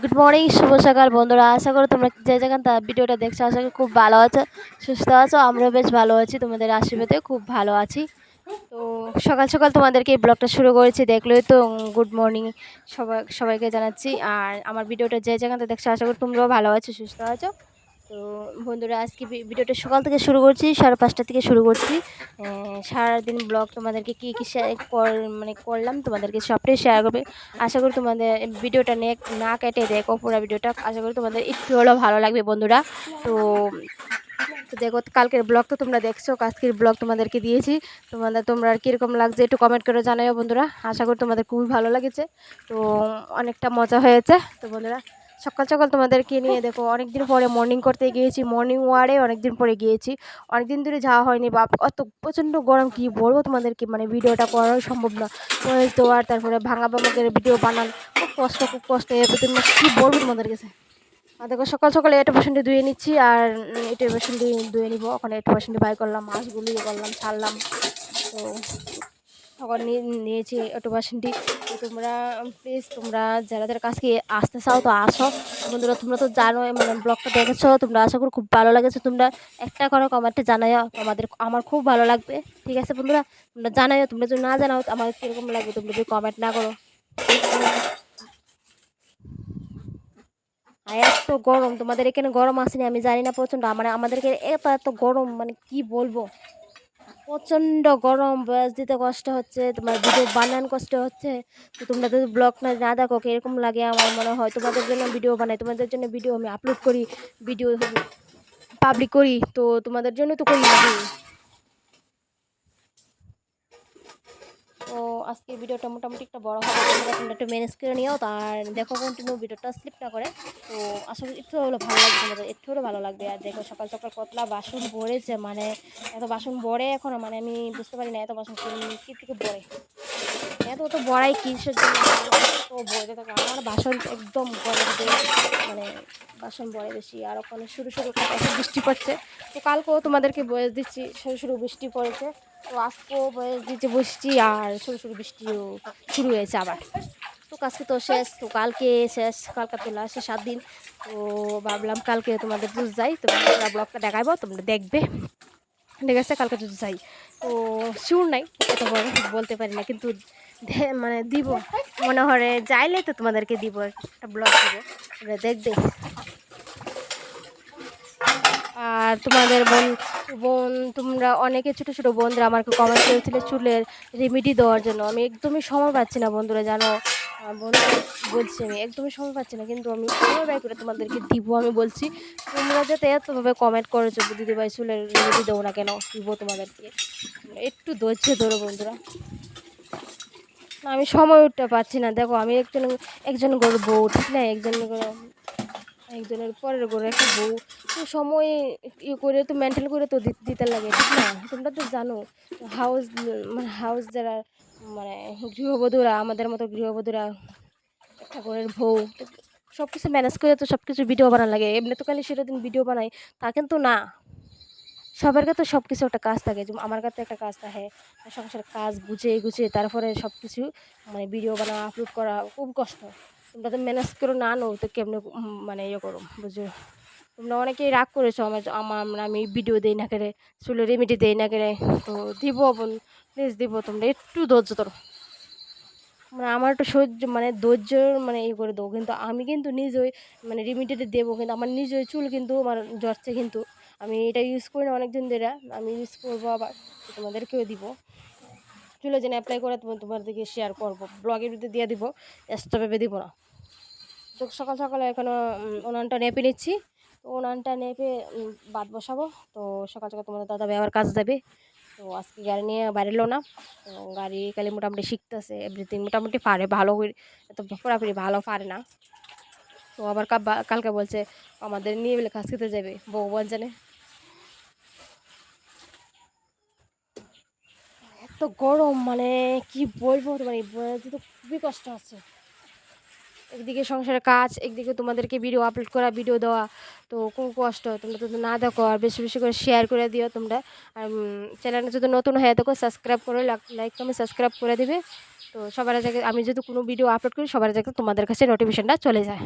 Good morning শুভ সকাল বন্ধুরা। আশা করি তোমরা যে যেখান থেকে ভিডিওটা দেখছ, আশা করি খুব ভালো আছো, সুস্থ আছো। আমরাও বেশ ভালো আছি, তোমাদের আশীর্বাদে খুব ভালো আছি। তো সকাল সকাল তোমাদেরকে এই ব্লগটা শুরু করেছি, দেখলেই তো গুড মর্নিং সবাই সবাইকে জানাচ্ছি। আর আমার ভিডিওটা যে যেখান থেকে দেখছ, আশা করি তোমরাও ভালো আছো, সুস্থ আছো। তো বন্ধুরা, আজকে ভিডিওটা সকাল থেকে শুরু করছি, সাড়ে পাঁচটা থেকে শুরু করছি। সারাদিন ব্লগ তোমাদেরকে কী কী শেয়ার মানে করলাম তোমাদেরকে সবটাই শেয়ার করবে। আশা করি তোমাদের ভিডিওটা নে, না কেটে দেখো পুরো ভিডিওটা। আশা করি তোমাদের একটু হলেও ভালো লাগবে বন্ধুরা। তো তো দেখো, কালকের ব্লগ তো তোমরা দেখছ, আজকের ব্লগ তোমাদেরকে দিয়েছি। তোমাদের, তোমরা আর কীরকম লাগছে একটু কমেন্ট করে জানাও বন্ধুরা। আশা করি তোমাদের খুবই ভালো লেগেছে। তো, অনেকটা মজা হয়েছে। তো বন্ধুরা সকাল সকাল তোমাদেরকে নিয়ে দেখো অনেক দিন পরে মর্নিং করতে গিয়েছি মর্নিং ওয়ারে অনেক দিন পরে গিয়েছি অনেক দিন ধরে যাওয়া হয়নি, বাপ, অত প্রচণ্ড গরম, কি বলব তোমাদেরকে মানে ভিডিওটা করাও সম্ভব না। দেওয়ার তারপরে ভাঙা ভাঙাদের ভিডিও বানান, খুব কষ্ট খুব কষ্ট এরপর কী বলব তোমাদের কাছে? আর দেখো, সকাল সকালে এটা পার্সেন্টে ধুয়ে নিচ্ছি, আর এটা পার্সেন্টে ধুয়ে নিবো, ওখানে এটা পার্সেন্টে বাই করলাম মাছগুলি করলাম, ছাড়লাম, তো তখন নিয়ে, নিয়েছি অটো পার্সেন্টটি তোমরা প্লিজ তোমরা যারা যারা কাছকে আসতে চাও তো আসো। বন্ধুরা, তোমরা তো জানো মানে ব্লগটা দেখেছ, তোমরা আশা করি খুব ভালো লাগেছে। তোমরা একটা করে কমেন্টে জানাইও, তোমাদের, আমার খুব ভালো লাগবে। ঠিক আছে বন্ধুরা? তোমরা জানাইও, তোমরা যদি না জানাও আমার কীরকম লাগবে তোমরা যদি কমেন্ট না করো। এত গরম, তোমাদের এখানে গরম আসেনি, আমি জানি না প্রচণ্ড। আমার, আমাদেরকে এত এত গরম মানে কি বলব? প্রচণ্ড গরম, বয়স দিতে কষ্ট হচ্ছে, তোমার ভিডিও বানান কষ্ট হচ্ছে। তো তোমরা যদি ব্লগ না না দেখো এরকম লাগে আমার মনে হয়? তোমাদের জন্য ভিডিও বানাই, তোমাদের জন্য ভিডিও আমি আপলোড করি ভিডিও পাবলিক করি, তো তোমাদের জন্য তো করি তো আজকে ভিডিওটা মোটামুটি একটা বড় হবে, তোমরা একটু ম্যানেজ করে নিও। আর দেখো কন্টিনিউ ভিডিওটা স্লিপ না করে। তো আসলে একটু হলো ভালো লাগবে, তোমাদের একটু হলেও ভালো লাগবে। আর দেখো সকাল সকাল কতলা বাসন ভরেছে মানে এত বাসন ভরে এখন মানে আমি বুঝতে পারি না এত বাসন কি- থেকে ভরে এত তো বড়াই কিসের জন্য? তো বইতে থাকে আমার বাসন একদম বড় মানে বাসন বড়ে বেশি। আর ওখানে শুরু শুরু বৃষ্টি পড়ছে। তো কালকেও তোমাদেরকে বয়স দিচ্ছি, শুরু শুরু বৃষ্টি পড়েছে। তো আজকেও বয়স দিচ্ছে বৃষ্টি আর শুরু শুরু বৃষ্টিও শুরু হয়েছে আবার। তো আজকে তো শেষ, তো কালকে শেষ, কালকে তো লাস্টে সাত দিন। তো ভাবলাম কালকে তোমাদের দুধ যাই তোমরা ব্লগটা দেখাবো, তোমরা দেখবে। ঠিক আছে, কালকে যদি যাই। তো শিওর নাই এত বলতে পারি না, কিন্তু মানে দিব। মনে হয় যাইলে তো তোমাদেরকে দিব একটা ব্লগ দিব। দেখবে। আর তোমাদের বোন বোন, তোমরা অনেকে ছোটো ছোটো বোনরা আমাকে কমেন্ট করেছিলে চুলের রেমেডি দেওয়ার জন্য। আমি একদমই সময় পাচ্ছি না বন্ধুরা, জানো? বন্ধুরা বলছি আমি, একদমই সময় পাচ্ছি না, কিন্তু আমি সময় ব্যয় করে তোমাদেরকে দিব, আমি বলছি, তোমরা যাতে এতভাবে কমেন্ট করেছ দিদিভাই চুলের রেমেডি দেবো না কেন, দিব তোমাদেরকে। একটু ধৈর্য ধরো বন্ধুরা। আমি সময় উঠতে পারছি না, দেখো, আমি একজন একজন গরু বউ, ঠিক না একজন গরু- একজনের পরের গরু একটা বউ। তো সময় ইয়ে করে তো মেন্টাল করে তো দিতে লাগে, ঠিক না? তোমরা তো জানো হাউস মানে হাউস যারা মানে গৃহবধূরা, আমাদের মতো গৃহবধূরা, একটা ঘরের বউ সব কিছু ম্যানেজ করে তো সব কিছু ভিডিও বানানো লাগে। এমনি তো খালি সেটা দিন ভিডিও বানাই তা কিন্তু না। সবার কাছে সব কিছু একটা কাজ থাকে, যেমন আমার কাছে একটা কাজ থাকে, সংসারের কাজ গুছিয়ে গুছিয়ে, তারপরে সব কিছু মানে ভিডিও বানা আপলোড করা, খুব কষ্ট। তোমরা তো ম্যানেজ করে, না নো তো কেমনে মানে ইয়ে করো বুঝো তোমরা অনেকেই রাগ করেছ আমার আমার আমি ভিডিও দিই না করে চুলে রেমিডি দিই না করে তো দিব বোন প্লিজ দিব, তোমরা একটু ধৈর্য ধরো। মানে আমার একটু সহ্য মানে ধৈর্য মানে ইয়ে করে দেবো কিন্তু আমি কিন্তু নিজেই মানে রেমিডিটা দেবো, কিন্তু আমার নিজের চুল কিন্তু আমার জ্বরছে কিন্তু। আমি এটা ইউজ করি না অনেকদিন ধরে আমি ইউজ করব আবার, তোমাদেরকেও দিব। চুলে যেন অ্যাপ্লাই করে তোমাদেরকে শেয়ার করব। ব্লগের ভিতরে দিয়ে দিব এক্সট্রা ভেবে দিব না। তো সকাল সকালে এখনও উনানটা নেপে নিচ্ছি। তো উনানটা নেপে বাদ বসাবো। তো সকাল সকাল তোমাদের দাদা ভাই আবার কাজ দেবে। তো আজকে গাড়ি নিয়ে বেরোলো না। তো গাড়ি কালি মোটামুটি শিখতেছে এভরিথিং মোটামুটি পারে, ভালো এত পুরাপুরি ভালো পারে না। তো আবার কালকে বলছে, আমাদের নিয়ে বলে কাজ খেতে যাবে ভগবান জানে গরম মানে কি বলব বয়সে তো খুবই কষ্ট আছে। একদিকে সংসারের কাজ, একদিকে তোমাদেরকে ভিডিও আপলোড করা ভিডিও দেওয়া, তো খুব কষ্ট। তোমরা তো না দেখো আর বেশি বেশি করে শেয়ার করে দিও তোমরা। আর চ্যানেলটা যদি নতুন হয়ে দেখো সাবস্ক্রাইব করে লাইক কমেন্ট সাবস্ক্রাইব করে দিবে। তো সবার আগে আমি যদি কোনো ভিডিও আপলোড করি, সবার আগে তোমাদের কাছে নোটিফিকেশনটা চলে যায়।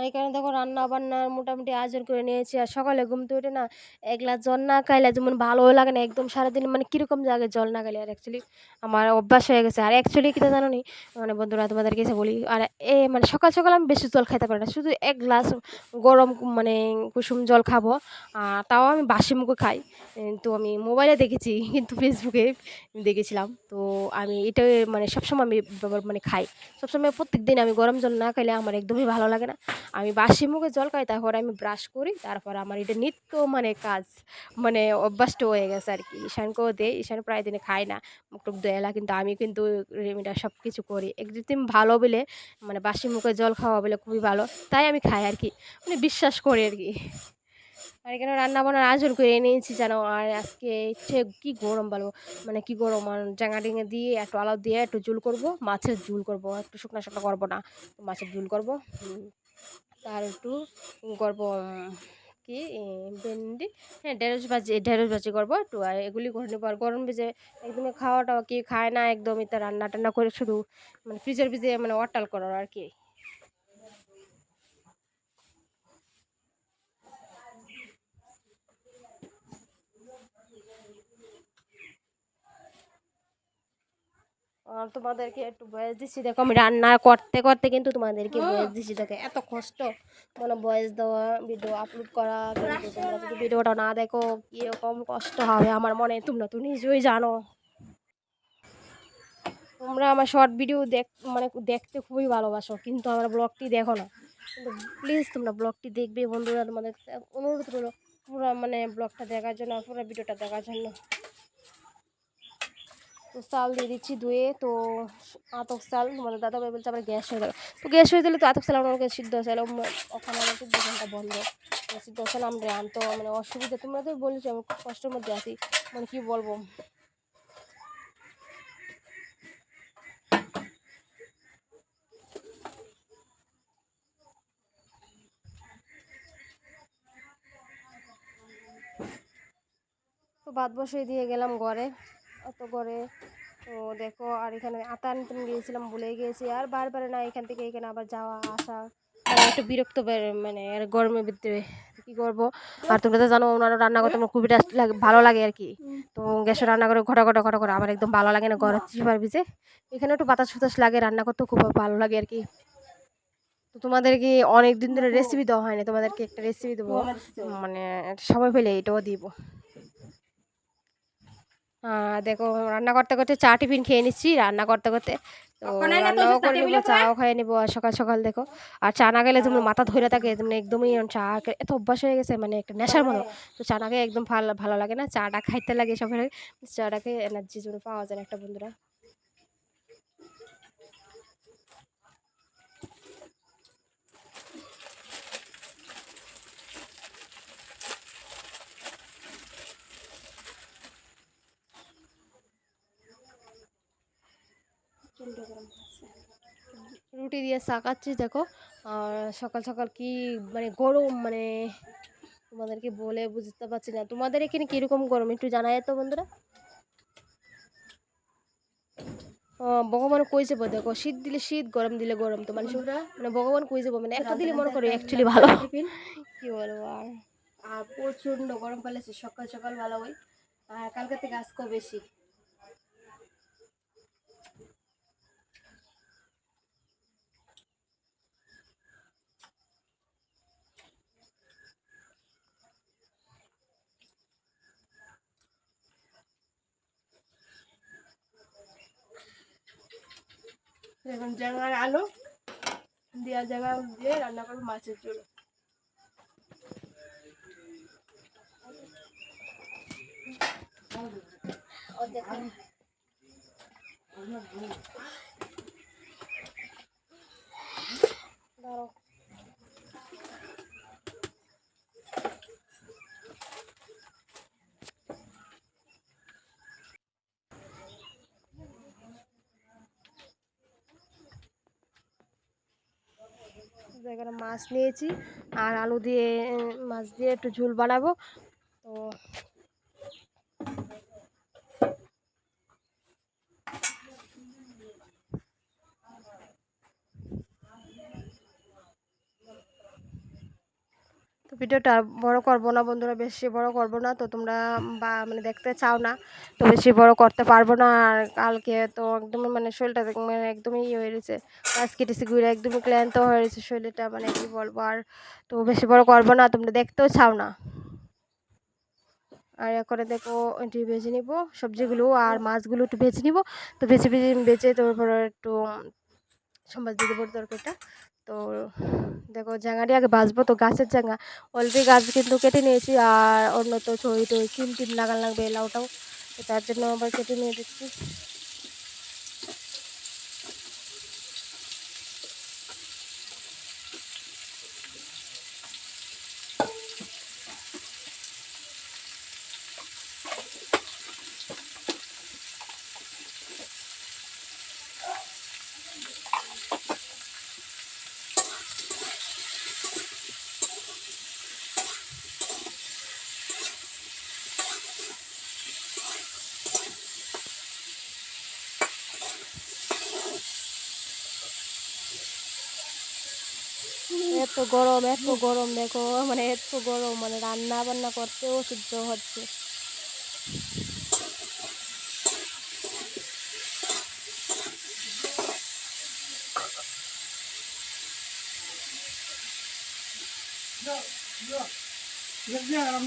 আর এখানে দেখো রান্না বান্না মোটামুটি আয়োজন করে নিয়েছি। আর সকালে ঘুম থেকে উঠে না এক গ্লাস জল না খাইলে যেমন ভালো লাগে না, একদম সারাদিন মানে কীরকম জাগে জল না খাইলে। আর অ্যাকচুয়ালি আমার অভ্যাস হয়ে গেছে। আর অ্যাকচুয়ালি কী জানো নি? মানে বন্ধুরা তোমাদের কাছে বলি, আর এ মানে সকাল সকাল আমি বেশি জল খাইতে পারি না। শুধু এক গ্লাস গরম মানে কুসুম জল খাব, আর তাও আমি বাসি মুখে খাই। তো আমি মোবাইলে দেখেছি, কিন্তু ফেসবুকে দেখেছিলাম। তো আমি এটা মানে সবসময় আমি মানে খাই। সবসময় প্রত্যেক দিন আমি গরম জল না খাইলে আমার একদমই ভালো লাগে না। আমি বাসি মুখে জল খাই, তারপর আমি ব্রাশ করি, তারপর আমার এটা নিত্য মানে কাজ মানে অভ্যাসটা হয়ে গেছে আর কি। ঈশানকেও দেয় ঈশান প্রায় দিনে খায় না, মুখ টুক দেয়লা কিন্তু আমি কিন্তু রেমিটা সব কিছু করি। একদিন ভালো বলে মানে বাসি মুখে জল খাওয়া বলে খুবই ভালো, তাই আমি খাই আর কি মানে বিশ্বাস করি আর কি। আর এখানে রান্না বান্নার আয়োজন করে নিয়েছি জানো আর আজকে ইচ্ছে কি গরম বলো মানে কি গরম জাঙা ডিঙে দিয়ে একটু আলাউ দিয়ে একটু ঝুল করব, মাছের ঝুল করব, একটু শুকনা শুকনা করব না, মাছের ঝুল করব তার একটু করব কি ভেন্ডি হ্যাঁ ঢেঁড়স ভাজি ঢেঁড়স ভাজি করব একটু, আর এগুলি করে নেব। আর গরম ভিজে একদম খাওয়াটা কি খায় না, একদমই তা রান্না টান্না করে শুধু মানে ফ্রিজের ভিজে মানে অটাল করার আর কি। তোমাদেরকে একটু বয়স দিচ্ছি। দেখো, আমি রান্না করতে করতে কিন্তু তোমাদেরকে বয়স দিচ্ছি। দেখো, এত কষ্ট। মানে বয়স দেওয়া ভিডিও আপলোড করা যদি ভিডিওটা না দেখো, কীরকম কষ্ট হবে আমার মনে? তোমরা তো নিজেই জানো। তোমরা আমার শর্ট ভিডিও দেখ মানে দেখতে খুবই ভালোবাসো, কিন্তু আমার ব্লগটি দেখো না। কিন্তু প্লিজ তোমরা ব্লগটি দেখবে বন্ধুরা। তোমাদের অনুরোধ করো পুরো মানে ব্লগটা দেখার জন্য, পুরো ভিডিওটা দেখার জন্য। তো চাল দিয়ে দিচ্ছি ধুয়ে, তো আতক চাল, তোমাদের দাদা ভাই বলছে আবার গ্যাস হয়ে যাবে তো গ্যাস হয়ে গেলে তো আতক চাল আমাকে সিদ্ধ চাল ওখানে আমার তো দোকানটা বন্ধ। সিদ্ধ চাল আমরা আনতো মানে অসুবিধা, তোমরা তো বলেছ আমি খুব কষ্টের মধ্যে আছি মানে কি বলব? তো ভাত বসিয়ে দিয়ে গেলাম ঘরে। অত ঘরে তো দেখো আর এখানে আতা আনতে গিয়েছিলাম ভুলে গিয়েছি আর বারবার না এখান থেকে এখানে আবার যাওয়া আসা। একটু বিরক্ত মানে আর গরমের ভিতরে কী করব? আর তোমরা তো জানো ওনারা রান্না করতে আমার খুবই টাস্ট লাগে ভালো লাগে আর কি। তো গ্যাসে রান্না করে ঘটা ঘটা ঘটা করে আমার একদম ভালো লাগে না গরম চিপার ভিজে এখানে একটু বাতাস ফুতাস লাগে রান্না করতেও খুব ভালো লাগে আর কি। তো তোমাদেরকে অনেক দিন ধরে রেসিপি দেওয়া হয়নি তোমাদেরকে একটা রেসিপি দেবো। মানে সময় পেলে এটাও দিব। দেখো রান্না করতে করতে চা টিফিন খেয়ে নিচ্ছি রান্না করতে করতে তো রান্নাও করে নেব চাও খেয়ে নেব আর সকাল সকাল দেখো। আর চা না গেলে যেমন মাথা ধরে থাকে তুমি একদমই চা এত অভ্যাস হয়ে গেছে মানে একটা নেশার মতো। তো চা না খেয়ে একদম ভালো ভালো লাগে না চাটা খাইতে লাগে সবাই চাটাকে এনার্জি জন্য পাওয়া যায় একটা বন্ধুরা। রুটি দিয়ে চা খাচ্ছি দেখো। আর সকাল সকাল কি মানে গরম মানে তোমাদেরকে বলে বুঝতে পারছি না। তোমাদের এখানে কীরকম গরম? একটু জানা তো বন্ধুরা। ভগবান কই যাব দেখো। শীত দিলে শীত গরম দিলে গরম তো। মানে মানে ভগবান কই যাব? মানে একটা দিলে মনে করো অ্যাকচুয়ালি ভালো। কি বলব আর? আর প্রচণ্ড গরম পালেছে সকাল সকাল ভালো হয়। আর কালকে থেকে আজকেও বেশি। বেগুন জাঙ্গার আলু দেওয়া জাঙ্গা দিয়ে রান্না করব মাছের ঝোল। দাঁড়াও। এখানে মাছ নিয়েছি আর আলু দিয়ে মাছ দিয়ে একটু ঝোল বানাবো তো তো ভিডিওটা বড় করব না, বন্ধুরা বেশি বড় করব না। তো তোমরা বা মানে দেখতে চাও না, তো বেশি বড় করতে পারব না। আর কালকে তো একদমই মানে শরীরটা মানে একদমই ইয়ে হয়ে গেছে গাছ কেটেছি ঘুরে একদমই ক্লান্ত হয়ে গেছে শরীরটা মানে কি বলব আর, তো বেশি বড় করব না, তোমরা দেখতেও চাও না। আর করে দেখো, একটু ভেজে নিব, সবজিগুলো আর মাছগুলো একটু ভেজে নিব। তো ভেজে ভেজে বেজে তারপরে একটু সম্বাদ দিয়ে দেবো তরকারিটা তো দেখো জাঙাটি আগে বাঁচবো তো গাছের জাঙা অলরেডি গাছ কিন্তু কেটে নিয়েছি আর অন্য তো ছড়ি টই কিম টিম লাগান লাগবে লাউটাও তো তার জন্য আবার কেটে নিয়ে দিচ্ছি। গরম এত গরম দেখো মানে এত গরম মানে রান্না বান্না করতেও সহ্য হচ্ছে যেমন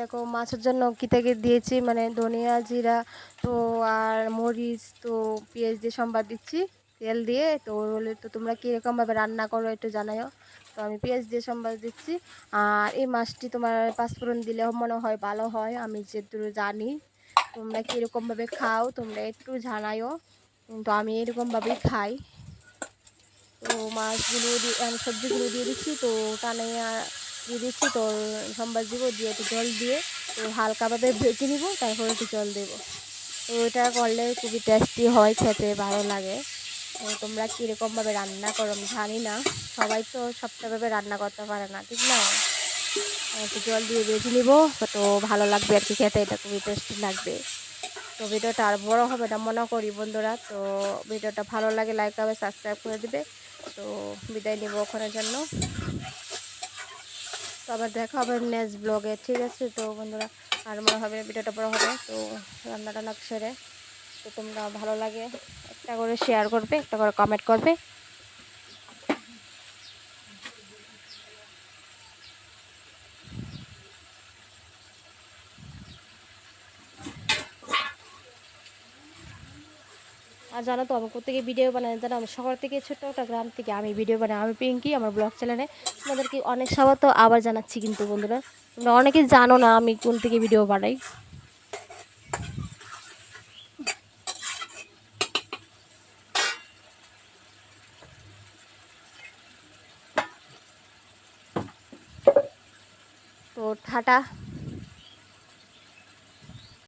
দেখো মাছের জন্য কি থেকে দিয়েছি? মানে ধনিয়া, জিরা, তো আর মরিচ, তো পেঁয়াজ দিয়ে সম্বাদ দিচ্ছি। তেল দিয়ে তো বলে তো তোমরা কীরকমভাবে রান্না করো একটু জানাও তো আমি পেঁয়াজ দিয়ে সম্বাদ দিচ্ছি। আর এই মাছটি তোমার পাঁচফোড়ন দিলে মনে হয় ভালো হয়, আমি যেটুকু জানি। তোমরা কীরকমভাবে খাও, তোমরা একটু জানাও কিন্তু আমি এরকমভাবেই খাই। তো মাছগুলো দিয়ে, আমি সবজিগুলো দিয়ে দিচ্ছি, তো টানে দিয়ে দিচ্ছি, তো সম্বাদ দিব, দিয়ে একটু জল দিয়ে তো হালকাভাবে ভেজে নিব, তারপরে একটু জল দেবো। তো এটা করলে খুবই টেস্টি হয়, খেতে ভালো লাগে। তোমরা কীরকমভাবে রান্না করো আমি জানি না। সবাই তো সবটাভাবে রান্না করতে পারে না, ঠিক না? একটু জল দিয়ে ভেজে নিব, তো ভালো লাগবে আর কি খেতে, এটা খুবই টেস্টি লাগবে। তো ভিডিওটা আর বড় হবে না, মনে করি বন্ধুরা। তো ভিডিওটা ভালো লাগে লাইক হবে সাবস্ক্রাইব করে দিবে। তো বিদায় নিব ওখানের জন্য। তো আবার দেখা হবে নেক্সট ব্লগে ঠিক আছে? তো বন্ধুরা, আর মনে হবে ভিডিওটা বড় হবে। তো রান্নাটা টান্না সেরে, তো তোমরা ভালো লাগে, একটা করে শেয়ার করবে, একটা করে কমেন্ট করবে। জানো তো আমি কোথেকে ভিডিও বানাই জানো আমি শহর থেকে ছোট্ট একটা গ্রাম থেকে আমি ভিডিও বানাই। আমি পিঙ্কি আমার ব্লগ চ্যানেলে তোমাদেরকে অনেক সবার তো আবার জানাচ্ছি কিন্তু বন্ধুরা। তোমরা অনেকেই জানো না আমি কোন থেকে ভিডিও বানাই। তো ঠাটা